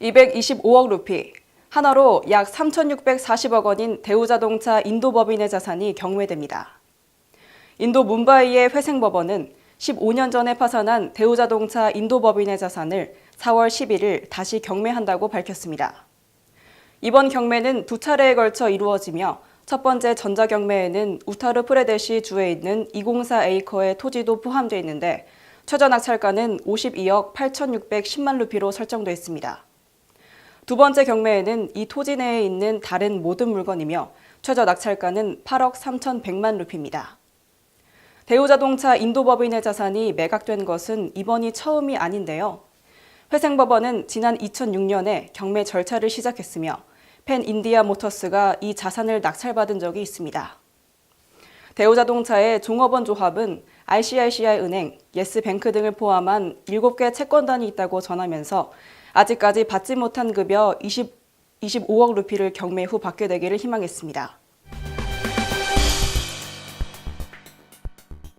225억 루피, 하나로 약 3,640억 원인 대우자동차 인도법인의 자산이 경매됩니다. 인도 문바이의 회생법원은 15년 전에 파산한 대우자동차 인도법인의 자산을 4월 11일 다시 경매한다고 밝혔습니다. 이번 경매는 두 차례에 걸쳐 이루어지며 첫 번째 전자경매에는 우타르 프레데시 주에 있는 204 에이커의 토지도 포함되어 있는데 최저 낙찰가는 52억 8,610만 루피로 설정돼 있습니다. 두 번째 경매에는 이 토지 내에 있는 다른 모든 물건이며 최저 낙찰가는 8억 3,100만 루피입니다. 대우자동차 인도법인의 자산이 매각된 것은 이번이 처음이 아닌데요. 회생법원은 지난 2006년에 경매 절차를 시작했으며 펜 인디아 모터스가 이 자산을 낙찰받은 적이 있습니다. 대우자동차의 종업원 조합은 ICICI 은행, 예스뱅크 등을 포함한 7개 채권단이 있다고 전하면서 아직까지 받지 못한 급여 20, 25억 루피를 경매 후 받게 되기를 희망했습니다.